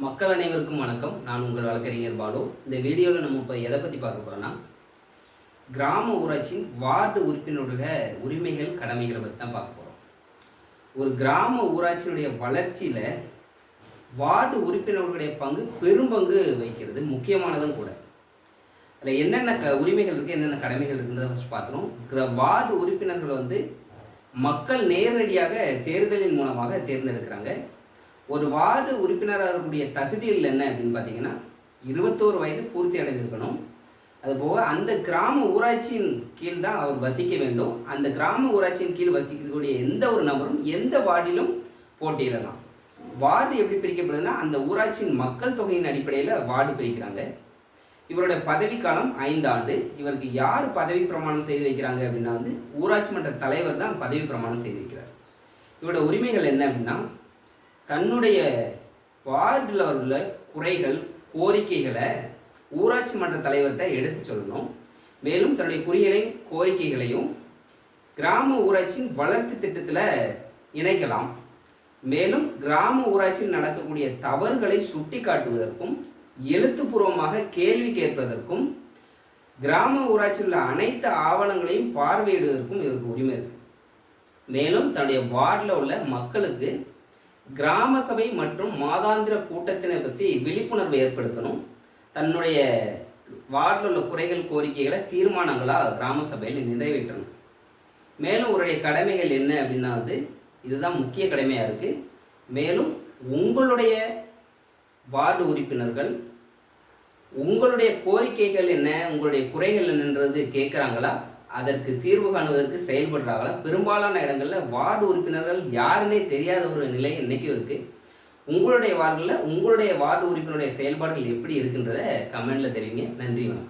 மக்கள் அனைவருக்கும் வணக்கம். நான் உங்கள் வழக்கறிஞர் பாலு. இந்த வீடியோவில் நம்ம இப்போ எதை பற்றி பார்க்க போகிறோன்னா கிராம ஊராட்சியின் வார்டு உறுப்பினருடைய உரிமைகள் கடமைகளை பற்றி தான் பார்க்க போகிறோம் ஒரு கிராம ஊராட்சியினுடைய வளர்ச்சியில் வார்டு உறுப்பினர்களுடைய பங்கு பெரும்பங்கு வகிக்கிறது. முக்கியமானதும் கூட. அதில் என்னென்ன க உரிமைகள் இருக்குது என்னென்ன கடமைகள் இருக்குன்றத ஃபஸ்ட் பார்த்துரும் வார்டு உறுப்பினர்கள் வந்து மக்கள் நேரடியாக தேர்தலின் மூலமாக தேர்ந்தெடுக்கிறாங்க. ஒரு வார்டு உறுப்பினராக இருக்கக்கூடிய தகுதிகள் என்ன அப்படின்னு பார்த்தீங்கன்னா இருபத்தோரு வயது பூர்த்தி அடைந்திருக்கணும். அதுபோக அந்த கிராம ஊராட்சியின் கீழ் தான் அவர் வசிக்க வேண்டும். அந்த கிராம ஊராட்சியின் கீழ் வசிக்கக்கூடிய எந்த ஒரு நபரும் எந்த வார்டிலும் போட்டியிடலாம். வார்டு எப்படி பிரிக்கப்படுதுன்னா அந்த ஊராட்சியின் மக்கள் தொகையின் அடிப்படையில் வார்டு பிரிக்கிறாங்க. இவருடைய பதவிக்காலம் ஐந்து ஆண்டு. இவருக்கு யார் பதவி பிரமாணம் செய்து வைக்கிறாங்க அப்படின்னா வந்து ஊராட்சி மன்ற தலைவர் தான் பதவி பிரமாணம் செய்து வைக்கிறார். இவருடைய உரிமைகள் என்ன அப்படின்னா தன்னுடைய வார்டில் உள்ள குறைகள் கோரிக்கைகளை ஊராட்சி மன்ற தலைவர்கிட்ட எடுத்து சொல்லணும். மேலும் தன்னுடைய குறிகளையும் கோரிக்கைகளையும் கிராம ஊராட்சியின் வளர்ச்சி திட்டத்தில் இணைக்கலாம். மேலும் கிராம ஊராட்சியில் நடக்கக்கூடிய தவறுகளை சுட்டி காட்டுவதற்கும் எழுத்துப்பூர்வமாக கேள்வி கேட்பதற்கும் கிராம ஊராட்சியில் உள்ள அனைத்து ஆவணங்களையும் பார்வையிடுவதற்கும் இவருக்கு உரிமை இருக்கு. மேலும் தன்னுடைய வார்டில் உள்ள மக்களுக்கு கிராம சபை மற்றும் மாதாந்திர கூட்டத்தினை பற்றி விழிப்புணர்வு ஏற்படுத்தணும். தன்னுடைய வார்டில் உள்ள குறைகள் கோரிக்கைகளை தீர்மானங்களாக கிராம சபையில் நிறைவேற்றணும். மேலும் உங்களுடைய கடமைகள் என்ன அப்படின்னா வந்து இதுதான் முக்கிய கடமையாக இருக்குது மேலும் உங்களுடைய வார்டு உறுப்பினர்கள் உங்களுடைய கோரிக்கைகள் என்ன உங்களுடைய குறைகள் என்னன்றது கேட்குறாங்களா? அதற்கு தீர்வு காணுவதற்கு செயல்படுறாங்களா? பெரும்பாலான இடங்களில் வார்டு உறுப்பினர்கள் யாருன்னே தெரியாத ஒரு நிலை இன்றைக்கும் இருக்குது உங்களுடைய வார்டில் உங்களுடைய வார்டு உறுப்பினருடைய செயல்பாடுகள் எப்படி இருக்குன்றத கமெண்டில் தெரியுங்க நன்றி வணக்கம்.